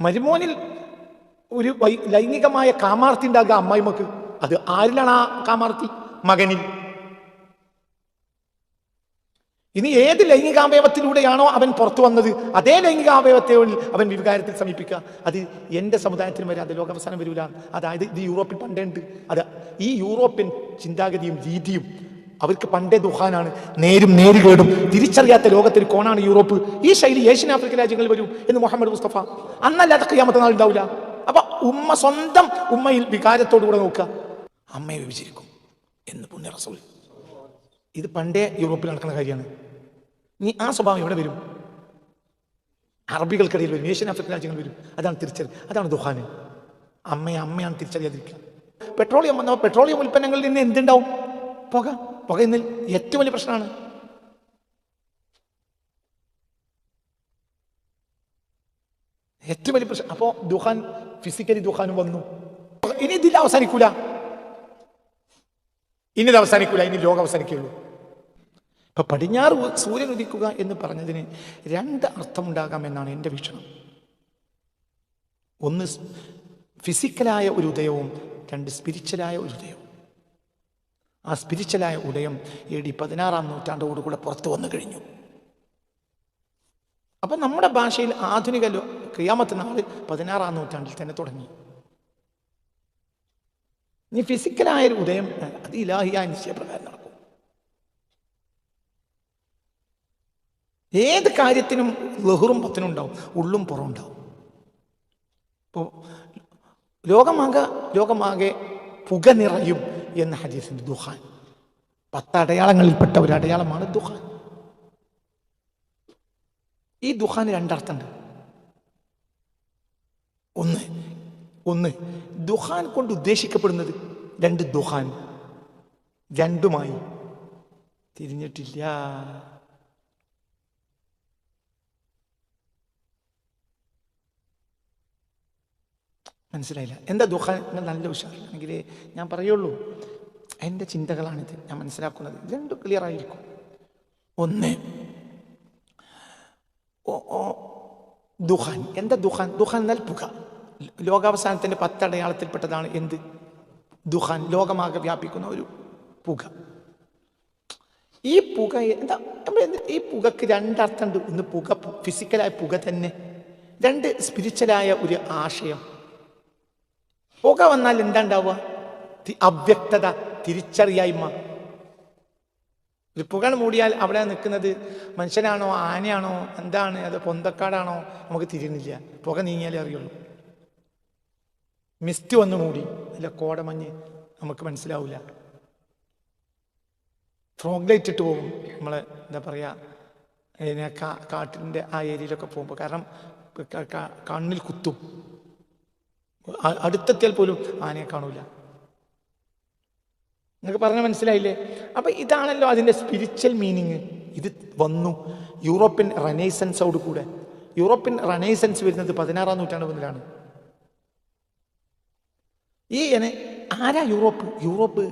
മരുമോനിൽ ഒരു ലൈംഗികമായ കാമാർത്തി ഉണ്ടാകുക അമ്മായിമ്മക്ക്. അത് ആരിലാണ് ആ കാമാർത്തി? മകനിൽ. ഇനി ഏത് ലൈംഗികാവയവത്തിലൂടെയാണോ അവൻ പുറത്തു വന്നത് അതേ ലൈംഗികാവയവത്തെ അവൻ വികാരത്തിൽ സമീപിക്കുക. അത് എന്റെ സമുദായത്തിന് വരാതെ ലോകാവസാനം വരൂല. അതായത് ഇത് യൂറോപ്പിൽ പണ്ടേണ്ട് അത് ഈ യൂറോപ്യൻ ചിന്താഗതിയും രീതിയും അവർക്ക് പണ്ടേ ദുഹാനാണ് നേരും നേരുകേടും. തിരിച്ചറിയാത്ത ലോകത്തിൽ കോണാണ് യൂറോപ്പ്. ഈ ശൈലി ഏഷ്യൻ ആഫ്രിക്കൻ രാജ്യങ്ങളിൽ വരും എന്ന് മുഹമ്മദ് മുസ്തഫ. അന്നല്ലാത്ത ക്രിയാമത്തെ നാൾ ഉണ്ടാവില്ല. അപ്പൊ ഉമ്മ സ്വന്തം ഉമ്മയിൽ വികാരത്തോടുകൂടെ നോക്കുക. അമ്മയെ വിഭജിക്കും എന്ന് പുണ്യ ഇത് പണ്ടേ യൂറോപ്പിൽ നടക്കുന്ന കാര്യമാണ്. നീ ആ സ്വഭാവം എവിടെ വരും? അറബികൾക്കിടയിൽ വരും. ഏഷ്യൻ ആഫ്രിക്കൻ രാജ്യങ്ങളിൽ വരും. അതാണ് തിരിച്ചറി. അതാണ് ദുഹാന് അമ്മയെ അമ്മയാണ് തിരിച്ചറിയാതിരിക്കുക. പെട്രോളിയം വന്നപ്പോൾ പെട്രോളിയം ഉൽപ്പന്നങ്ങളിൽ നിന്ന് എന്തുണ്ടാവും? പുക. പുക ഏറ്റവും വലിയ പ്രശ്നമാണ്. ഏറ്റവും വലിയ പ്രശ്നം. അപ്പോൾ ദുഹാൻ ഫിസിക്കലി ദുഹാനും വന്നു. ഇനി ഇതിൽ അവസാനിക്കൂല. ഇനി ഇത് അവസാനിക്കൂല. ഇനി ലോകം അവസാനിക്കുള്ളൂ ഇപ്പൊ പടിഞ്ഞാറ് സൂര്യൻ ഉദിക്കുക എന്ന് പറഞ്ഞതിന് രണ്ട് അർത്ഥമുണ്ടാകാം എന്നാണ് എന്റെ വീക്ഷണം. ഒന്ന് ഫിസിക്കലായ ഒരു ഉദയവും രണ്ട് സ്പിരിച്വലായ ഒരു ഉദയവും. ആ സ്പിരിച്വലായ ഉദയം എ ഡി പതിനാറാം നൂറ്റാണ്ടോടുകൂടെ പുറത്തു വന്നു കഴിഞ്ഞു. അപ്പം നമ്മുടെ ഭാഷയിൽ ആധുനിക ക്രിയാമത്ത് നാൾ പതിനാറാം നൂറ്റാണ്ടിൽ തന്നെ തുടങ്ങി. ഇനി ഫിസിക്കലായ ഒരു ഉദയം അത് ഇലാഹിയ നിശ്ചയപ്രകാരം നടക്കും. ഏത് കാര്യത്തിനും ലഹുറും പത്തിനും ഉണ്ടാവും ഉള്ളും പുറം ഉണ്ടാവും. ഇപ്പോൾ ലോകമാകെ ലോകമാകെ പുക നിറയും എന്ന ഹദീസിന്റെ ദുഹാൻ പത്ത് അടയാളങ്ങളിൽപ്പെട്ട ഒരു അടയാളമാണ് ദുഹാൻ ഈ ദുഹാന് രണ്ടർത്ഥമുണ്ട്. ഒന്ന് ഒന്ന് ദുഹാൻ കൊണ്ട് ഉദ്ദേശിക്കപ്പെടുന്നത് രണ്ട് ദുഹാൻ രണ്ടുമായി തിരിഞ്ഞിട്ടില്ല. മനസ്സിലായില്ല. എന്താ ദുഃഖം? നിങ്ങൾ നല്ല ഉഷാറിലാണെങ്കിൽ ഞാൻ പറയുള്ളൂ എന്റെ ചിന്തകളാണിത്. ഞാൻ മനസ്സിലാക്കുന്നത്. രണ്ടും ക്ലിയർ ആയിരിക്കും. ഒന്ന് ദുഹാൻ എന്താ ദുഹാൻ ദുഹാൻ എന്നാൽ പുക. ലോകാവസാനത്തിന്റെ പത്തടയാളത്തിൽപ്പെട്ടതാണ് എന്ത്? ദുഹാൻ ലോകമാകെ വ്യാപിക്കുന്ന ഒരു പുക. ഈ പുക എന്ത് ഈ പുകക്ക് രണ്ടർത്ഥമുണ്ട്. ഒന്ന് പുക ഫിസിക്കലായ പുക തന്നെ. രണ്ട് സ്പിരിച്വലായ ഒരു ആശയം. പുക വന്നാൽ എന്താ ഉണ്ടാവുക അവ്യക്തത തിരിച്ചറിയായ്മ. ഒരു പുക മൂടിയാൽ അവിടെ നിൽക്കുന്നത് മനുഷ്യനാണോ ആനയാണോ എന്താണ് അത് പൊന്തക്കാടാണോ നമുക്ക് തിരിയുന്നില്ല. പുക നീങ്ങിയാലേ അറിയുള്ളൂ. മിസ്റ്റ് വന്ന് മൂടി അല്ല കോടമഞ്ഞ് നമുക്ക് മനസ്സിലാവില്ല ഫ്രോഗ് ലൈറ്റ് ഇട്ട് പോകും നമ്മൾ എന്താ പറയുക കാട്ടിന്റെ ആ ഏരിയയിലൊക്കെ പോകുമ്പോൾ കാരണം കണ്ണിൽ കുത്തും. അടുത്തെത്തിയാൽ പോലും ആനയെ കാണൂല. നിങ്ങൾക്ക് പറഞ്ഞ മനസ്സിലായില്ലേ? അപ്പൊ ഇതാണല്ലോ അതിന്റെ സ്പിരിച്വൽ മീനിങ് ഇത് വന്നു യൂറോപ്യൻ റനൈസൻസോട് കൂടെ. യൂറോപ്യൻ റനൈസൻസ് വരുന്നത് പതിനാറാം നൂറ്റാണ്ട് മുതലാണ്. ഈ ആരാ യൂറോപ്പ്? യൂറോപ്പ്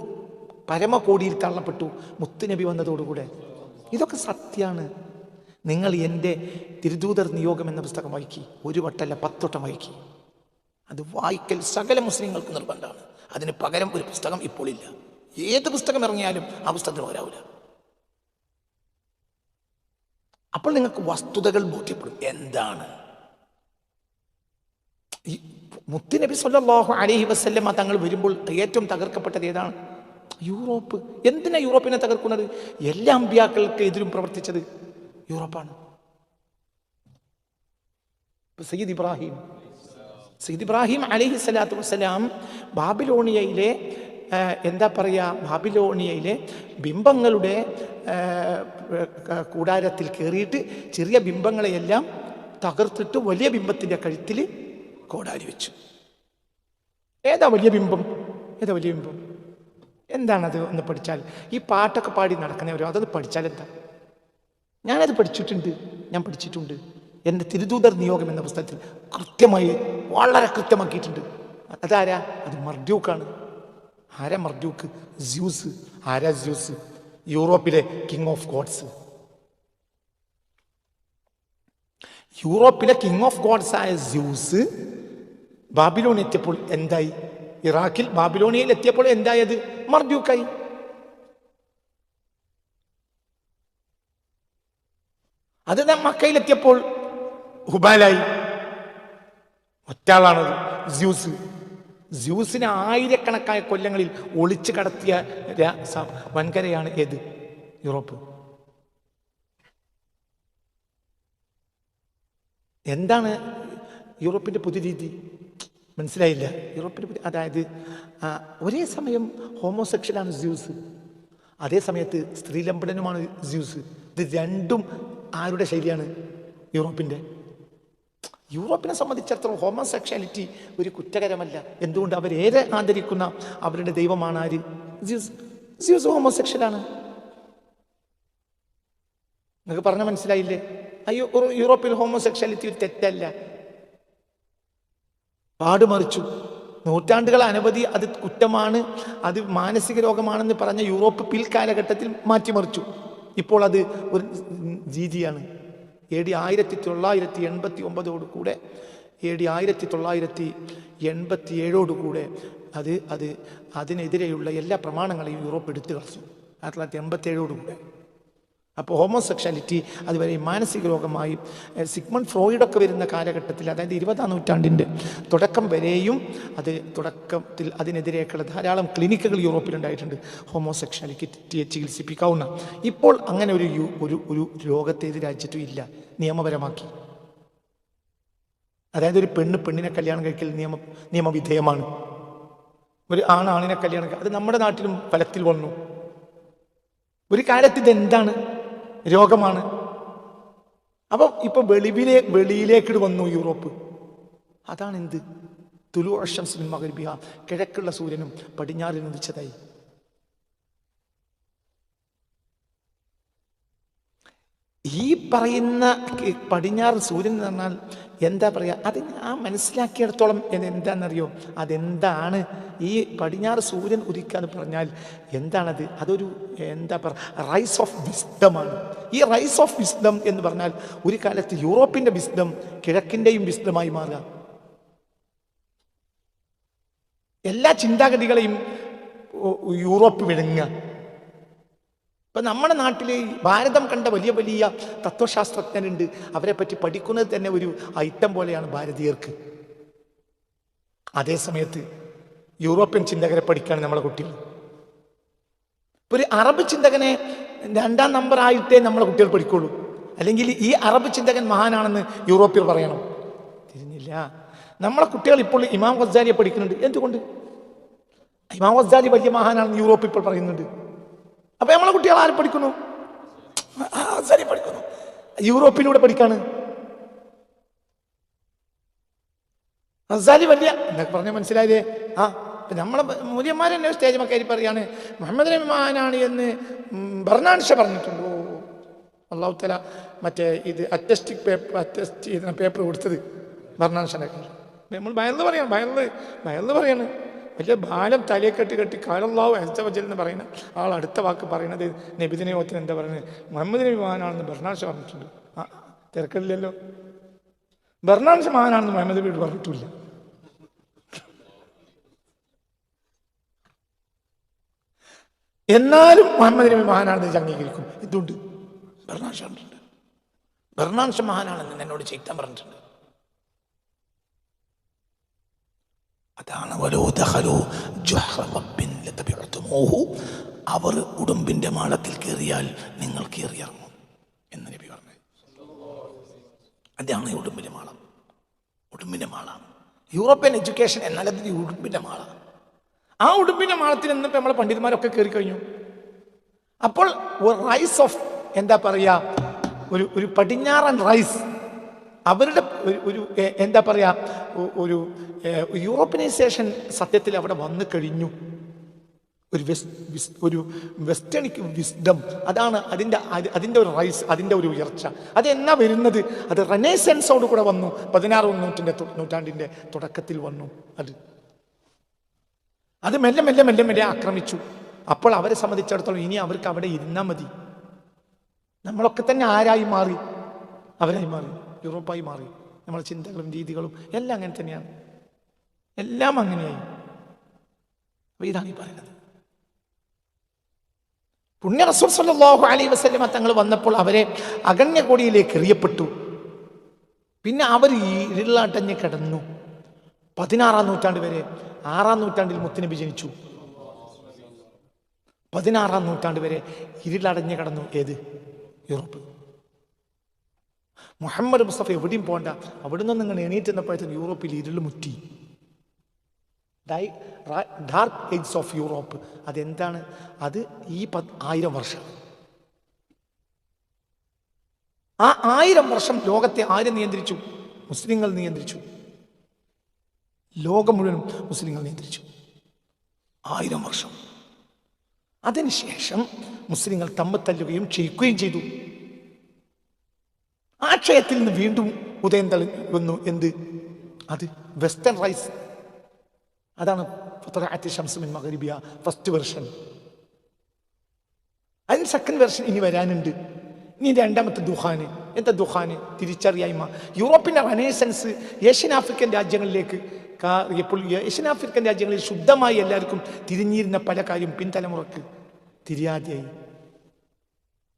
പരമകോടിയിൽ തള്ളപ്പെട്ടു മുത്തുനബി വന്നതോടുകൂടെ ഇതൊക്കെ സത്യമാണ് നിങ്ങൾ എന്റെ തിരുദൂതർ നിയോഗം എന്ന പുസ്തകം വായിക്കി. ഒരു വട്ടല്ല പത്തൊട്ടം വായിക്കി. അത് വായിക്കൽ സകല മുസ്ലിങ്ങൾക്ക് നിർബന്ധമാണ്. അതിന് പകരം ഒരു പുസ്തകം ഇപ്പോൾ ഇല്ല ഏത് പുസ്തകം ഇറങ്ങിയാലും ആ പുസ്തകത്തിന് വരാവില്ല അപ്പോൾ നിങ്ങൾക്ക് വസ്തുതകൾ ബോധ്യപ്പെടും. എന്താണ്? ഈ മുത്തുനബി സല്ലാഹു അലഹി വസല്ലമ തങ്ങൾ വരുമ്പോൾ ഏറ്റവും തകർക്കപ്പെട്ടത് ഏതാണ്? യൂറോപ്പ്. എന്തിനാ യൂറോപ്പിനെ തകർക്കുന്നത്? എല്ലാ അമ്പ്യാക്കൾക്ക് എതിരും പ്രവർത്തിച്ചത് യൂറോപ്പാണ്. സയ്യിദ് ഇബ്രാഹിം സയ്യിദ് ഇബ്രാഹിം അലിഹി സ്വലാത്തു വസ്സലാം ബാബിലോണിയയിലെ എന്താ പറയുക ബാബിലോണിയയിലെ ബിംബങ്ങളുടെ കൂടാരത്തിൽ കയറിയിട്ട് ചെറിയ ബിംബങ്ങളെയെല്ലാം തകർത്തിട്ട് വലിയ ബിംബത്തിന്റെ കഴുത്തിൽ കോടാരി വെച്ചു. ഏതാ വലിയ ബിംബം? ഏതാ വലിയ ബിംബം? എന്താണത് ഒന്ന് പഠിച്ചാൽ ഈ പാട്ടൊക്കെ പാടി നടക്കുന്നവരോ? അതൊന്ന് പഠിച്ചാൽ എന്താ? ഞാനത് പഠിച്ചിട്ടുണ്ട്. ഞാൻ പഠിച്ചിട്ടുണ്ട്. എന്റെ തിരുദൂതർ നിയോഗം എന്ന പുസ്തകത്തിൽ കൃത്യമായി വളരെ കൃത്യമാക്കിയിട്ടുണ്ട്. അതാരാ? അത് മർഡ്യൂക്കാണ്. ആരാ മർഡ്യൂക്ക്? ജ്യൂസ് ആരാ ജ്യൂസ് യൂറോപ്പിലെ കിങ് ഓഫ് ഗോഡ്സ് യൂറോപ്പിലെ കിങ് ഓഫ് ഗോഡ്സ് ആയ ജ്യൂസ് ബാബിലോൺ എത്തിയപ്പോൾ എന്തായി? ഇറാഖിൽ ബാബിലോണിയയിൽ എത്തിയപ്പോൾ എന്തായത്? മർദ്യൂക്കായി അത് മക്കയിലെത്തിയപ്പോൾ ഹുബാലായി. ഒറ്റാളാണത് ജ്യൂസ് ജ്യൂസിനെ ആയിരക്കണക്കായ കൊല്ലങ്ങളിൽ ഒളിച്ചു കടത്തിയ വൻകരയാണ് ഏത്? യൂറോപ്പ്. എന്താണ് യൂറോപ്പിന്റെ പുതിയ രീതി? മനസ്സിലായില്ല. യൂറോപ്പിന്റെ പുതിയ അതായത് ഒരേ സമയം ഹോമോസെക്ഷലാണ് ജ്യൂസ് അതേ സമയത്ത് സ്ത്രീലംബടനുമാണ് ജ്യൂസ് ഇത് രണ്ടും ആരുടെ ശൈലിയാണ്? യൂറോപ്പിന്റെ യൂറോപ്പിനെ സംബന്ധിച്ചിടത്തോളം ഹോമോസെക്ഷാലിറ്റി ഒരു കുറ്റകരമല്ല. എന്തുകൊണ്ട് അവരേറെ ആദരിക്കുന്ന അവരുടെ ദൈവമാണ് ആര്? ജ്യൂസ് ഹോമോസെക്ഷലാണ്. നിങ്ങൾക്ക് പറഞ്ഞ മനസ്സിലായില്ലേ? അയ്യോ യൂറോപ്പിൽ ഹോമോസെക്ഷാലിറ്റി ഒരു തെറ്റല്ല. പാടുമറിച്ചു. നൂറ്റാണ്ടുകൾ അനവധി അത് കുറ്റമാണ് അത് മാനസിക രോഗമാണെന്ന് പറഞ്ഞ യൂറോപ്പ് പിൽക്കാലഘട്ടത്തിൽ മാറ്റിമറിച്ചു. ഇപ്പോൾ അത് ഒരു രീതിയാണ് എ ഡി ആയിരത്തി തൊള്ളായിരത്തി എൺപത്തി ഒമ്പതോട് കൂടെ എ ഡി ആയിരത്തി തൊള്ളായിരത്തി എൺപത്തി ഏഴോടുകൂടെ അത് അത് അതിനെതിരെയുള്ള എല്ലാ പ്രമാണങ്ങളെയും യൂറോപ്പ് എടുത്തു കളിച്ചു ആയിരത്തി തൊള്ളായിരത്തി എൺപത്തി ഏഴോടുകൂടെ അപ്പോൾ ഹോമോസെക്ഷാലിറ്റി അതുവരെ മാനസിക രോഗമായി സിഗ്മൺ ഫ്രോയിഡൊക്കെ വരുന്ന കാലഘട്ടത്തിൽ അതായത് ഇരുപതാം നൂറ്റാണ്ടിന്റെ തുടക്കം വരെയും അത് തുടക്കത്തിൽ അതിനെതിരെയൊക്കെയുള്ള ധാരാളം ക്ലിനിക്കുകൾ യൂറോപ്പിലുണ്ടായിട്ടുണ്ട് ഹോമോസെക്ഷാലിറ്റിയെ ചികിത്സിപ്പിക്കാവുന്ന. ഇപ്പോൾ അങ്ങനെ ഒരു ഒരു ഒരു രോഗത്തെ രാജ്യത്തും ഇല്ല നിയമപരമാക്കി. അതായത് ഒരു പെണ്ണ് പെണ്ണിനെ കല്യാണം കഴിക്കൽ നിയമ നിയമവിധേയമാണ്. ഒരു ആണാണിനെ കല്യാണം അത് നമ്മുടെ നാട്ടിലും ഫലത്തിൽ വന്നു. ഒരു കാലത്ത് ഇതെന്താണ്? രോഗമാണ്. അപ്പം ഇപ്പൊ വെളിവിലെ വെളിയിലേക്ക് വന്നു യൂറോപ്പ്. അതാണ് എന്ത് തുലു അഷംസിൻ മകരിബിഹ കിഴക്കുള്ള സൂര്യനും പടിഞ്ഞാറിൽ ഉദിച്ചതായി. ഈ പറയുന്ന പടിഞ്ഞാറ് സൂര്യൻ എന്ന് പറഞ്ഞാൽ എന്താ പറയുക അത് ഞാൻ മനസ്സിലാക്കിയിടത്തോളം എന്താണെന്നറിയോ? അതെന്താണ് ഈ പടിഞ്ഞാറ് സൂര്യൻ ഉദിക്കുക എന്ന് പറഞ്ഞാൽ എന്താണത്? അതൊരു എന്താ പറയുക റൈസ് ഓഫ് വിസ്ഡമാണ് ഈ റൈസ് ഓഫ് വിസ്ഡം എന്ന് പറഞ്ഞാൽ ഒരു കാലത്ത് യൂറോപ്പിന്റെ വിസ്ഡം കിഴക്കിന്റെയും വിസ്ഡമായി മാറുക. എല്ലാ ചിന്താഗതികളെയും യൂറോപ്പ് വിഴുങ്ങുക. ഇപ്പൊ നമ്മുടെ നാട്ടിൽ ഭാരതം കണ്ട വലിയ വലിയ തത്വശാസ്ത്രജ്ഞരുണ്ട്. അവരെ പറ്റി പഠിക്കുന്നത് തന്നെ ഒരു ഐറ്റം പോലെയാണ് ഭാരതീയർക്ക്. അതേസമയത്ത് യൂറോപ്യൻ ചിന്തകരെ പഠിക്കുകയാണ് നമ്മളെ കുട്ടികൾ. ഒരു അറബ് ചിന്തകനെ രണ്ടാം നമ്പർ ആയിട്ടേ നമ്മളെ കുട്ടികൾ പഠിക്കുള്ളൂ. അല്ലെങ്കിൽ ഈ അറബ് ചിന്തകൻ മഹാനാണെന്ന് യൂറോപ്യർ പറയണം. തിരിഞ്ഞില്ല. നമ്മളെ കുട്ടികൾ ഇപ്പോൾ ഇമാം ഗസ്സാലിയെ പഠിക്കുന്നുണ്ട്. എന്തുകൊണ്ട്? ഇമാം ഗസ്സാലി വലിയ മഹാനാണെന്ന് യൂറോപ്പ് ഇപ്പോൾ പറയുന്നുണ്ട്. അപ്പൊ നമ്മളെ കുട്ടികൾ ആരെ പഠിക്കുന്നു? ഗസാലി പഠിക്കുന്നു. യൂറോപ്പിലൂടെ പഠിക്കാണ്. അസാലി വലിയ എന്നൊക്കെ പറഞ്ഞ മനസ്സിലായതേ? ആ നമ്മളെ മൂല്യന്മാർ തന്നെ സ്റ്റേജ് മക്കാരി പറയാണ് മുഹമ്മദ് റഹ്മാനാണ് എന്ന് ബർണാൻഷ പറഞ്ഞിട്ടുണ്ടോ? ഓ അള്ളാഹു തല മറ്റേ ഇത് അറ്റസ്റ്റിക് പേപ്പർ അറ്റസ്റ്റ് ചെയ്ത പേപ്പർ കൊടുത്തത് ബർണാൻഷനെ നമ്മൾ ഭയന്ന് പറയാണ് ഭയന്ന് ഭയന്ന് പറയാണ്. വലിയ ബാലം തലയെ കെട്ടി കെട്ടി കാലല്ലാവ് അഹ്സവജൽ എന്ന് പറയുന്ന ആൾ അടുത്ത വാക്ക് പറയുന്നത് നബിദിനെ ഓത്തിന് എന്താ പറയുന്നത്? മുഹമ്മദ് നബി മഹാനാണെന്ന് ബർണാൻഷ പറഞ്ഞിട്ടുണ്ട്. ആ തിരക്കില്ലല്ലോ ബർണാഷ് മഹാനാണെന്ന് മുഹമ്മദ് നബി പറഞ്ഞിട്ടില്ല. എന്നാലും മുഹമ്മദ് നബി മഹാനാണെന്ന് അംഗീകരിക്കും. ഇതുണ്ട്. ബർണാഷ് പറഞ്ഞിട്ടുണ്ട്. ബർണാൻഷ മഹാനാണെന്ന് എന്നോട് ചെയ്താൻ പറഞ്ഞിട്ടുണ്ട്. അതാണ് അവർ ഉടുമ്പിന്റെ മാളത്തിൽ കയറിയാൽ നിങ്ങൾ കയറിയിറങ്ങും എന്ന് നബി പറഞ്ഞു. അതാണ് ഉടുമ്പിന്റെ മാളം. ഉടുമ്പിന്റെ മാളാണ്. യൂറോപ്യൻ എഡ്യൂക്കേഷൻ എന്നാൽ അത് ഉടുമ്പിന്റെ മാളാണ് ആ ഉടുമ്പിന്റെ മാളത്തിൽ നിന്നിപ്പോൾ നമ്മളെ പണ്ഡിതന്മാരൊക്കെ കയറി കഴിഞ്ഞു. അപ്പോൾ റൈസ് ഓഫ് എന്താ പറയാ? ഒരു ഒരു പടിഞ്ഞാറൻ റൈസ് അവരുടെ ഒരു- എന്താ പറയാ ഒരു യൂറോപ്പിനൈസേഷൻ സത്യത്തിൽ അവിടെ വന്നു കഴിഞ്ഞു. ഒരു വെസ്റ്റ് ഒരു വെസ്റ്റേണിക് വിസ്ഡം. അതാണ് അതിന്റെ അതിന്റെ ഒരു റൈസ് അതിന്റെ ഒരു ഉയർച്ച. അത് എന്നാ വരുന്നത്? അത് റെനേസൻസോട് കൂടെ വന്നു. പതിനാറാം നൂറ്റിന്റെ നൂറ്റാണ്ടിന്റെ തുടക്കത്തിൽ വന്നു. അത്. അത് മെല്ലെ മെല്ലെ മെല്ലെ മെല്ലെ ആക്രമിച്ചു. അപ്പോൾ അവരെ സംബന്ധിച്ചിടത്തോളം ഇനി അവർക്ക് അവിടെ ഇരുന്നാൽ മതി. നമ്മളൊക്കെ തന്നെ ആരായി മാറി? അവരായി മാറി. യൂറോപ്പായി മാറി. നമ്മളെ ചിന്തകളും രീതികളും എല്ലാം അങ്ങനെ തന്നെയാണ്. എല്ലാം അങ്ങനെയായി. അപ്പൊ ഇതാണ് ഈ പറയുന്നത്. പുണ്യ സല്ലല്ലാഹു അലൈഹി വസല്ലമ തങ്ങൾ വന്നപ്പോൾ അവരെ അഗണ്യ കോടിയിലേക്ക് എറിയപ്പെട്ടു. പിന്നെ അവർ ഈ ഇരുളാട്ടഞ്ഞ് കിടന്നു. പതിനാറാം നൂറ്റാണ്ട് വരെ ആറാം നൂറ്റാണ്ടിൽ മുത്തുനബി ജനിച്ചു. പതിനാറാം നൂറ്റാണ്ട് വരെ ഇരുളടഞ്ഞ് കടന്നു. ഏത്? യൂറോപ്പ്. മുഹമ്മദ് മുസ്തഫ എവിടെയും പോകണ്ട. അവിടെ നിന്ന് നിങ്ങൾ എണീറ്റ് എണീറ്റുന്നപ്പോഴത്തേന് യൂറോപ്പിൽ ഇരുൾ മുറ്റി ഡാർക്ക് ഏജ്സ് ഓഫ് യൂറോപ്പ്. അതെന്താണ്? അത് ഈ പത്ത് ആയിരം വർഷം. ആ ആയിരം വർഷം ലോകത്തെ ആര് നിയന്ത്രിച്ചു? മുസ്ലിങ്ങൾ നിയന്ത്രിച്ചു. ലോകം മുഴുവനും മുസ്ലിങ്ങൾ നിയന്ത്രിച്ചു. ആയിരം വർഷം. അതിനുശേഷം മുസ്ലിങ്ങൾ തമ്മിൽ തല്ലുകയും ക്ഷയിക്കുകയും ചെയ്തു. ആ ക്ഷയത്തിൽ നിന്ന് വീണ്ടും ഉദയം തളി വന്നു എന്ത്? അത് വെസ്റ്റേൺ റൈസ് അതാണ് ഫത്തറാഅത്തി ഷംസ് മിൻ മഗ്രിബിയ ഫസ്റ്റ് വെർഷൻ അതിന് സെക്കൻഡ് വെർഷൻ ഇനി വരാനുണ്ട്. ഇനി രണ്ടാമത്തെ ദുഹാന് എന്താ ദുഹാന് തിരിച്ചറിയായ്മ. യൂറോപ്യൻ റനേസൻസ് ഏഷ്യൻ ആഫ്രിക്കൻ രാജ്യങ്ങളിലേക്ക് കാറിയപ്പോൾ ഏഷ്യൻ ആഫ്രിക്കൻ രാജ്യങ്ങളിൽ ശുദ്ധമായി എല്ലാവർക്കും തിരിഞ്ഞിരുന്ന പല കാര്യം പിൻതലമുറക്ക് തിരിയാതെയായി.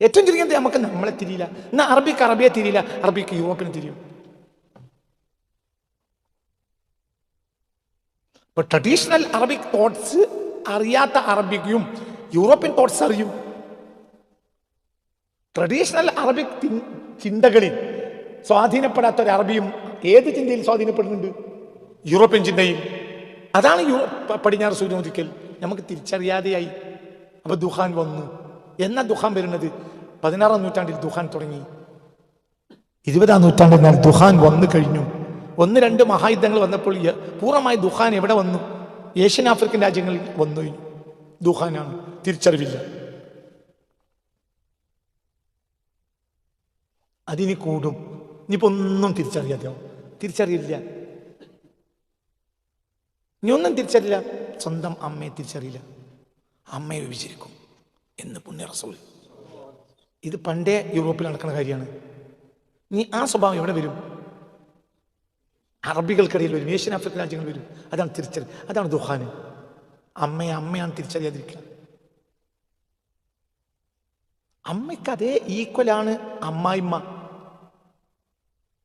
ഏറ്റവും ചുരുങ്ങിയത് നമുക്ക് നമ്മളെ തിരിയില്ല. എന്നാൽ അറബിക്ക് അറബിയെ തിരിയില്ല അറബിക്ക് യൂറോപ്പിന് തിരിയും. ഇപ്പൊ ട്രഡീഷണൽ അറബിക് തോട്ട്സ് അറിയാത്ത അറബിക്കും യൂറോപ്യൻ തോട്ട്സ് അറിയും. ട്രഡീഷണൽ അറബിക് ചിന്തകളിൽ സ്വാധീനപ്പെടാത്ത ഒരു അറബിയും ഏത് ചിന്തയിൽ സ്വാധീനപ്പെടുന്നുണ്ട്? യൂറോപ്യൻ ചിന്തയും അതാണ് യൂ പടിഞ്ഞാറ് സൂര്യോദിക്കൽ നമുക്ക് തിരിച്ചറിയാതെയായി അപ്പൊ ദുഹാൻ വന്നു. എന്നാ ദുഹാൻ വരുന്നത്? പതിനാറാം നൂറ്റാണ്ടിൽ ദുഹാൻ തുടങ്ങി. ഇരുപതാം നൂറ്റാണ്ടിൽ ഞാൻ ദുഹാൻ വന്നു കഴിഞ്ഞു. ഒന്ന് രണ്ട് മഹായുദ്ധങ്ങൾ വന്നപ്പോൾ പൂർണമായി ദുഹാൻ എവിടെ വന്നു? ഏഷ്യൻ ആഫ്രിക്കൻ രാജ്യങ്ങളിൽ വന്നു. ദുഹാനാണ്. തിരിച്ചറിവില്ല. അതിന് കൂടും. ഇനിയിപ്പോ ഒന്നും തിരിച്ചറിയാതെ തിരിച്ചറിയില്ല. ഇനി ഒന്നും തിരിച്ചറിയില്ല. സ്വന്തം അമ്മയെ തിരിച്ചറിയില്ല. അമ്മയെ വിഭജിക്കും എന്ന് പുണ്യ റസൂൽ ഇത് പണ്ടേ യൂറോപ്പിൽ നടക്കുന്ന കാര്യമാണ്. നീ ആ സ്വഭാവം എവിടെ വരും? അറബികൾക്കിടയിൽ വരും ഏഷ്യൻ ആഫ്രിക്കൻ രാജ്യങ്ങളിൽ വരും. അതാണ് തിരിച്ചറി അതാണ് ദുഹാന്. അമ്മയെ അമ്മയാണ് തിരിച്ചറിയാതിരിക്കുക. അമ്മയ്ക്ക് അതേ ഈക്വലാണ് അമ്മായിമ്മ.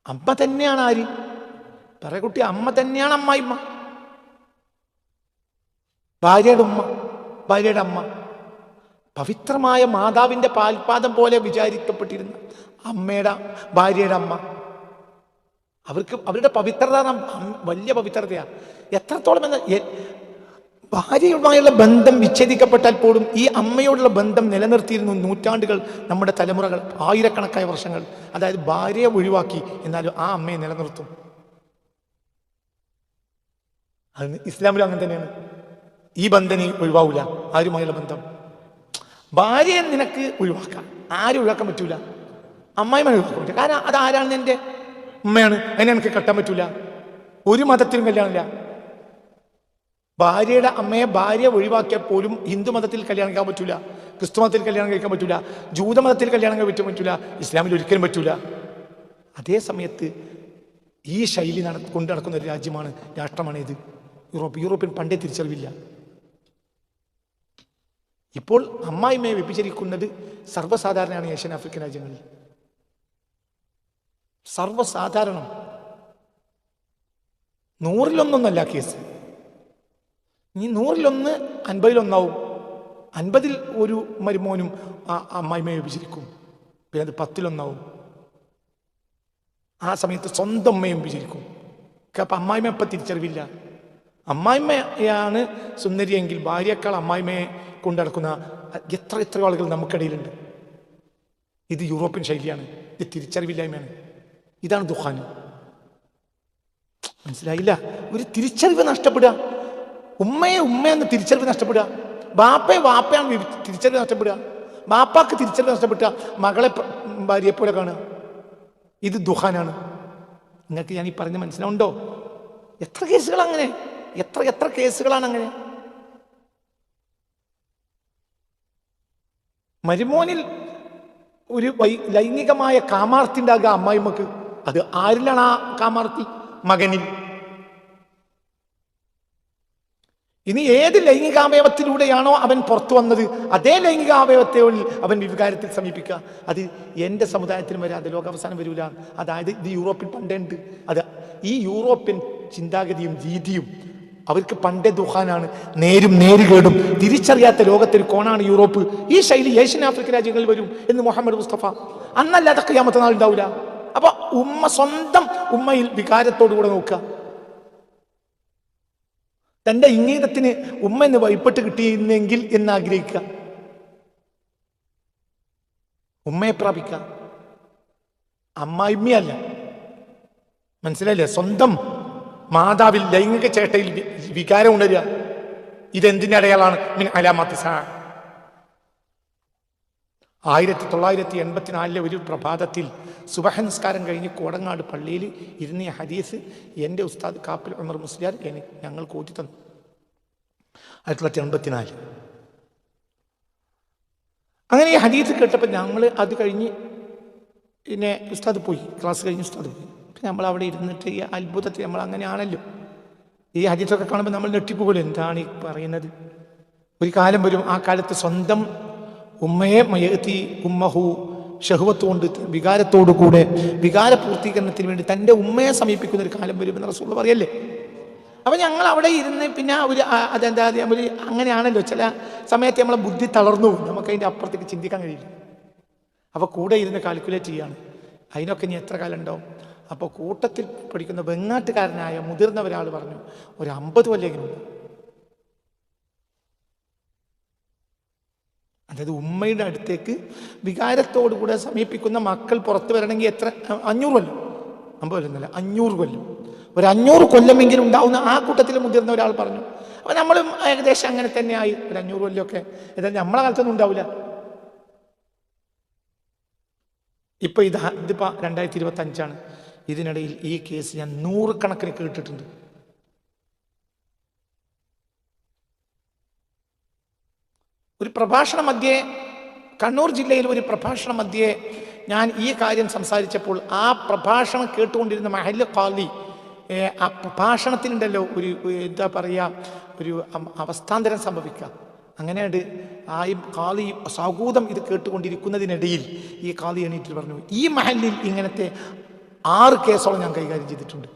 അമ്മ തന്നെയാണ് ആര്? പറയ കുട്ടി അമ്മ തന്നെയാണ് അമ്മായിമ്മ. ഭാര്യയുടെ ഉമ്മ ഭാര്യയുടെ അമ്മ. പവിത്രമായ മാതാവിന്റെ പാൽപാദം പോലെ വിചാരിക്കപ്പെട്ടിരുന്ന അമ്മയുടെ ഭാര്യയുടെ അമ്മ. അവർക്ക് അവരുടെ പവിത്രത വലിയ പവിത്രതയാണ്. എത്രത്തോളം എന്ന് ഭാര്യയുമായുള്ള ബന്ധം വിച്ഛേദിക്കപ്പെട്ടാൽ പോലും ഈ അമ്മയോടുള്ള ബന്ധം നിലനിർത്തിയിരുന്നു നൂറ്റാണ്ടുകൾ നമ്മുടെ തലമുറകൾ ആയിരക്കണക്കായ വർഷങ്ങൾ. അതായത് ഭാര്യയെ ഒഴിവാക്കി എന്നാലും ആ അമ്മയെ നിലനിർത്തും. അത് ഇസ്ലാമിലും അങ്ങനെ തന്നെയാണ്. ഈ ബന്ധനെ ഒഴിവാവില്ല ആരുമായുള്ള ബന്ധം? ഭാര്യയെ നിനക്ക് ഒഴിവാക്കാം. ആരും ഒഴിവാക്കാൻ പറ്റൂല? അമ്മായിമാരെ ഒഴിവാക്കാൻ പറ്റില്ല കാരണം അത് ആരാണ് എന്റെ ഉമ്മയാണ്? അതിനെ എനിക്ക് കെട്ടാൻ പറ്റൂല. ഒരു മതത്തിലും കല്യാണമില്ല. ഭാര്യയുടെ അമ്മയെ ഭാര്യ ഒഴിവാക്കിയാൽ പോലും ഹിന്ദു മതത്തിൽ കല്യാണം കഴിക്കാൻ പറ്റൂല. ക്രിസ്തു മതത്തിൽ കല്യാണം കഴിക്കാൻ പറ്റൂല. ജൂതമതത്തിൽ കല്യാണം കഴിക്കാൻ പറ്റൂല. ഇസ്ലാമിൽ ഒരിക്കലും പറ്റൂല. അതേ സമയത്ത് ഈ ശൈലി നട കൊണ്ടു നടക്കുന്ന ഒരു രാജ്യമാണ് രാഷ്ട്രമാണ് ഇത് യൂറോപ്പ് യൂറോപ്യൻ പണ്ടേ തിരിച്ചറിവില്ല. ഇപ്പോൾ അമ്മായിമ്മയെ വ്യഭിചരിക്കുന്നത് സർവസാധാരണയാണ് ഏഷ്യൻ ആഫ്രിക്കൻ രാജ്യങ്ങളിൽ. സർവസാധാരണം. നൂറിലൊന്നൊന്നല്ല കേസ്. ഇനി നൂറിലൊന്ന് അൻപതിലൊന്നാവും. അൻപതിൽ ഒരു മരുമോനും ആ അമ്മായിമ്മയെ വിഭജിക്കും പിന്നെ അത് പത്തിലൊന്നാവും. ആ സമയത്ത് സ്വന്തം അമ്മയും വിഭജിക്കും അപ്പം അമ്മായിമ്മ ഇപ്പം തിരിച്ചറിവില്ല. അമ്മായിമ്മയാണ് സുന്ദരിയെങ്കിൽ ഭാര്യയേക്കാൾ അമ്മായിമ്മയെ കൊണ്ടു നടക്കുന്ന എത്ര എത്ര ആളുകൾ നമുക്കിടയിലുണ്ട്. ഇത് യൂറോപ്യൻ ശൈലിയാണ്. ഇത് തിരിച്ചറിവില്ലായ്മയാണ്. ഇതാണ് ദുഃഖാന് മനസ്സിലായില്ല? ഒരു തിരിച്ചറിവ് നഷ്ടപ്പെടുക. ഉമ്മയെ ഉമ്മയെന്ന് തിരിച്ചറിവ് നഷ്ടപ്പെടുക. ബാപ്പയെ വാപ്പയാണ് തിരിച്ചറിവ് നഷ്ടപ്പെടുക. ബാപ്പാക്ക് തിരിച്ചറിവ് നഷ്ടപ്പെട്ട മകളെ ഭാര്യയെപ്പോലെ ഭാര്യയെ പോലെ കാണുക. ഇത് ദുഹാനാണ്. നിങ്ങൾക്ക് ഞാൻ ഈ പറഞ്ഞ് മനസ്സിലാവുണ്ടോ എത്ര കേസുകൾ അങ്ങനെ എത്ര എത്ര കേസുകളാണ് അങ്ങനെ? മരുമോനിൽ ഒരു ലൈംഗികമായ കാമാർത്തി ഉണ്ടാകുക അമ്മായിമ്മക്ക്. അത് ആരിലാണ് ആ കാമാർത്തി? മകനിൽ. ഇനി ഏത് ലൈംഗികാവയവത്തിലൂടെയാണോ അവൻ പുറത്തു വന്നത് അതേ ലൈംഗികാവയവത്തിൽ അവൻ വികാരത്തിൽ സമീപിക്കുക. അത് എന്റെ സമുദായത്തിനും വരാതെ ലോകാവസാനം വരൂല. അതായത് ഇത് യൂറോപ്പിൽ പണ്ടേണ്ട് അത് ഈ യൂറോപ്യൻ ചിന്താഗതിയും രീതിയും അവർക്ക് പണ്ടേ ദുഹാനാണ് നേരും നേരുകേടും. തിരിച്ചറിയാത്ത ലോകത്തിൽ കോണാണ് യൂറോപ്പ്. ഈ ശൈലി ഏഷ്യൻ ആഫ്രിക്കൻ രാജ്യങ്ങളിൽ വരും എന്ന് മുഹമ്മദ് മുസ്തഫ. അന്നല്ല അതൊക്കെ യാമത്തെ നാൾ ഉണ്ടാവില്ല അപ്പൊ ഉമ്മ സ്വന്തം ഉമ്മയിൽ വികാരത്തോടുകൂടെ നോക്കുക. തന്റെ ഇംഗീതത്തിന് ഉമ്മ എന്ന് വൈപ്പെട്ട് കിട്ടിയിരുന്നെങ്കിൽ എന്ന് ആഗ്രഹിക്കുക. ഉമ്മയെ പ്രാപിക്കുക. അമ്മായിമ്മയല്ല. മനസ്സിലായില്ലേ? സ്വന്തം മാതാവിൽ ലൈംഗിക ചേട്ടയിൽ വികാരം ഉണരുക. ഇതെന്തിന്റെ അടയാളാണ് മിൻ അലാമത്ത് സാ. ആയിരത്തി തൊള്ളായിരത്തി എൺപത്തിനാലിലെ ഒരു പ്രഭാതത്തിൽ സുബഹനസ്കാരം കഴിഞ്ഞ് കോടങ്ങാട് പള്ളിയിൽ ഇരുന്ന ഹദീസ് എന്റെ ഉസ്താദ് കാപ്പിൽ ഉമർ മുസ്ലിയാർ എനിക്ക് ഞങ്ങൾ കൂട്ടി തന്നു. ആയിരത്തി തൊള്ളായിരത്തി എൺപത്തിനാല് അങ്ങനെ ഈ ഹദീസ് കേട്ടപ്പോൾ ഞങ്ങൾ അത് കഴിഞ്ഞ് പിന്നെ ഉസ്താദ് പോയി. ക്ലാസ് കഴിഞ്ഞ് ഉസ്താദ് പോയി. നമ്മൾ അവിടെ ഇരുന്നിട്ട് ഈ അത്ഭുതത്തിൽ നമ്മൾ അങ്ങനെയാണല്ലോ. ഈ ഹദീസൊക്കെ കാണുമ്പോൾ നമ്മൾ ഞെട്ടിപ്പോകുമല്ലോ. എന്താണ് ഈ പറയുന്നത്? ഒരു കാലം വരും ആ കാലത്ത് സ്വന്തം ഉമ്മയെ മയത്തി ഉമ്മഹു ഷഹുവത്തോണ്ട് വികാരത്തോടു കൂടെ വികാര പൂർത്തീകരണത്തിന് വേണ്ടി തന്റെ ഉമ്മയെ സമീപിക്കുന്ന ഒരു കാലം വരുമെന്ന് റസൂൾ പറയല്ലേ? അപ്പം ഞങ്ങൾ അവിടെ ഇരുന്ന് പിന്നെ ഒരു അതെന്താ അത് ഒരു അങ്ങനെയാണല്ലോ. ചില സമയത്ത് നമ്മളെ ബുദ്ധി തളർന്നു പോകും. നമുക്ക് അതിന്റെ അപ്പുറത്തേക്ക് ചിന്തിക്കാൻ കഴിയില്ല. അപ്പോൾ കൂടെ ഇരുന്ന് കാൽക്കുലേറ്റ് ചെയ്യാണ്. അതിനൊക്കെ ഇനി എത്ര കാലം ഉണ്ടാവും? അപ്പോൾ കൂട്ടത്തിൽ പഠിക്കുന്ന വെങ്ങാട്ടുകാരനായ മുതിർന്ന ഒരാൾ പറഞ്ഞു ഒരു അമ്പത് കൊല്ലെങ്കിലുണ്ട് അതായത് ഉമ്മയുടെ അടുത്തേക്ക് വികാരത്തോടുകൂടെ സമീപിക്കുന്ന മക്കൾ പുറത്തു വരണമെങ്കിൽ എത്ര അഞ്ഞൂറ് കൊല്ലം. അമ്പത് കൊല്ലം അഞ്ഞൂറ് കൊല്ലം. ഒരു അഞ്ഞൂറ് കൊല്ലമെങ്കിലും ഉണ്ടാവുന്ന ആ കൂട്ടത്തിൽ മുതിർന്ന ഒരാൾ പറഞ്ഞു അപ്പോൾ നമ്മളും ഏകദേശം അങ്ങനെ തന്നെയായി ഒരു അഞ്ഞൂറ് കൊല്ലമൊക്കെ. ഏതായാലും നമ്മളെ കാലത്തൊന്നും ഉണ്ടാവില്ല. ഇപ്പൊ ഇത് ഇതിപ്പോ രണ്ടായിരത്തി ഇരുപത്തി അഞ്ചാണ് ഇതിനിടയിൽ ഈ കേസ് ഞാൻ നൂറുകണക്കിന് കേട്ടിട്ടുണ്ട്. ഒരു പ്രഭാഷണ മധ്യേ കണ്ണൂർ ജില്ലയിൽ ഒരു പ്രഭാഷണ മധ്യേ ഞാൻ ഈ കാര്യം സംസാരിച്ചപ്പോൾ ആ പ്രഭാഷണം കേട്ടുകൊണ്ടിരുന്ന മഹല്ല് ഖാലി ആ പ്രഭാഷണത്തിനുണ്ടല്ലോ ഒരു എന്താ പറയുക ഒരു അവസ്ഥാന്തരം സംഭവിക്കുക അങ്ങനെയുണ്ട് ആ ഈ ഖാലി സൗകൂതം ഇത് കേട്ടുകൊണ്ടിരിക്കുന്നതിനിടയിൽ ഈ കാളി എണീറ്റിൽ പറഞ്ഞു ഈ മഹലിൽ ഇങ്ങനത്തെ ആറ് കേസോളം ഞാൻ കൈകാര്യം ചെയ്തിട്ടുണ്ട്.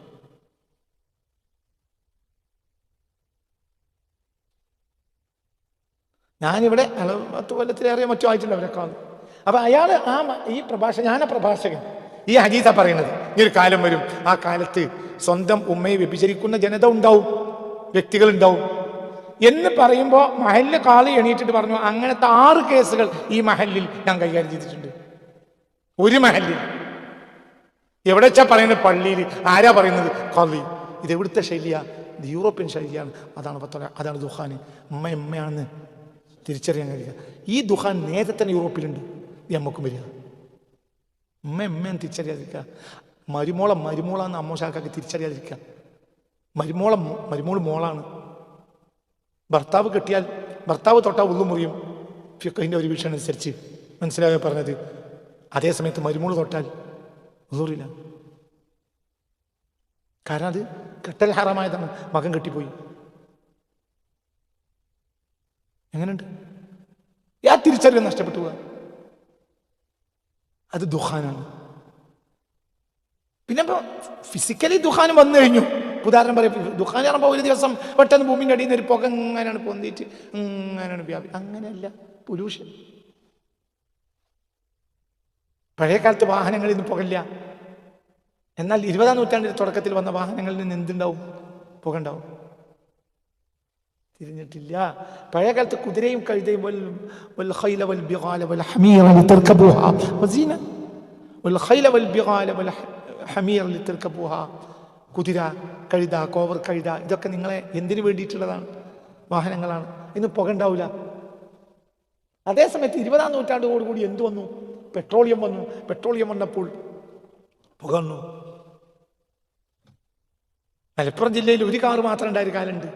ഞാനിവിടെ പത്ത് കൊല്ലത്തിലേറെ മറ്റോ ആയിട്ടുണ്ട് അവരെക്കാൾ. അപ്പൊ അയാൾ ആ ഈ പ്രഭാഷകൻ ഞാൻ പ്രഭാഷകൻ. ഈ ഹജീത പറയുന്നത് ഈ ഒരു കാലം വരും. ആ കാലത്ത് സ്വന്തം ഉമ്മയെ വ്യഭിചരിക്കുന്ന ജനത ഉണ്ടാവും. വ്യക്തികൾ ഉണ്ടാവും എന്ന് പറയുമ്പോൾ മഹലിൽ കാളി എണീറ്റിട്ട് പറഞ്ഞു അങ്ങനത്തെ ആറ് കേസുകൾ ഈ മഹലിൽ ഞാൻ കൈകാര്യം ചെയ്തിട്ടുണ്ട്. ഒരു മഹലിൽ എവിടെ വെച്ചാ പറയുന്നത്? പള്ളിയിൽ ആരാ പറയുന്നത്? കളി ഇത് എവിടുത്തെ ശൈലിയാ? ഇത് യൂറോപ്യൻ ശൈലിയാണ്. അതാണ് പത്തോല അതാണ് ദുഹാൻ ഉമ്മ എമ്മയാണെന്ന് തിരിച്ചറിയാൻ കഴിയുക. ഈ ദുഹാൻ നേരത്തെ തന്നെ യൂറോപ്പിലുണ്ട്. ഇത് നമുക്കും വരിക. ഉമ്മ എമ്മയാണ് തിരിച്ചറിയാതിരിക്കുക. മരുമോളെ മരുമോളാന്ന് അമ്മോശാക്കാക്ക് തിരിച്ചറിയാതിരിക്കുക. മരുമോളെ മരുമോൾ മോളാണ്. ഭർത്താവ് കെട്ടിയാൽ ഭർത്താവ് തൊട്ടാൽ ഉള്ളു മുറിയും. ഫിഖിന്റെ ഒരു വീക്ഷണം അനുസരിച്ച് മനസ്സിലായോ പറഞ്ഞത്? അതേസമയത്ത് മരുമോൾ തൊട്ടാൽ ഉള്ളൂറില്ല കാരണം അത് കെട്ടൽ ഹറാമായതാണ്. മകൻ കെട്ടിപ്പോയി. എങ്ങനെയുണ്ട്? ആ തിരിച്ചറിവ് നഷ്ടപ്പെട്ടു പോവാ. അത് ദുഹാനാണ്. പിന്നെ ഫിസിക്കലി ദുഹാനം വന്നു കഴിഞ്ഞു. ഉദാഹരണം പറയാം ദുഹാൻ പറയുമ്പോൾ ഒരു ദിവസം പെട്ടെന്ന് ഭൂമിന്റെ അടിയിൽ നിന്ന് ഒരു പുക ഇങ്ങനെയാണ് പൊന്തിയിട്ട് ഇങ്ങനെയാണ് വ്യാപി അങ്ങനെയല്ല പൊല്യൂഷൻ പഴയ കാലത്ത് വാഹനങ്ങളിൽ നിന്ന് പുകയില്ല. എന്നാൽ ഇരുപതാം നൂറ്റാണ്ടിന്റെ തുടക്കത്തിൽ വന്ന വാഹനങ്ങളിൽ നിന്ന് എന്തുണ്ടാവും? പുകണ്ടാവും തിരിഞ്ഞിട്ടില്ല. പഴയ കാലത്ത് കുതിരയും കഴുതയും കുതിര കഴുത കോവർ കഴുത ഇതൊക്കെ നിങ്ങളെ എന്തിനു വേണ്ടിയിട്ടുള്ളതാണ്? വാഹനങ്ങളാണ്. ഇന്ന് പുക ഉണ്ടാവില്ല അതേസമയത്ത് ഇരുപതാം നൂറ്റാണ്ടോടുകൂടി എന്ത് വന്നു? പെട്രോളിയം വന്നു. പെട്രോളിയം വന്നപ്പോൾ പുക വന്നു മലപ്പുറം ജില്ലയിൽ ഒരു കാറ് മാത്രം ഉണ്ടായ ഒരു കാലമുണ്ട്.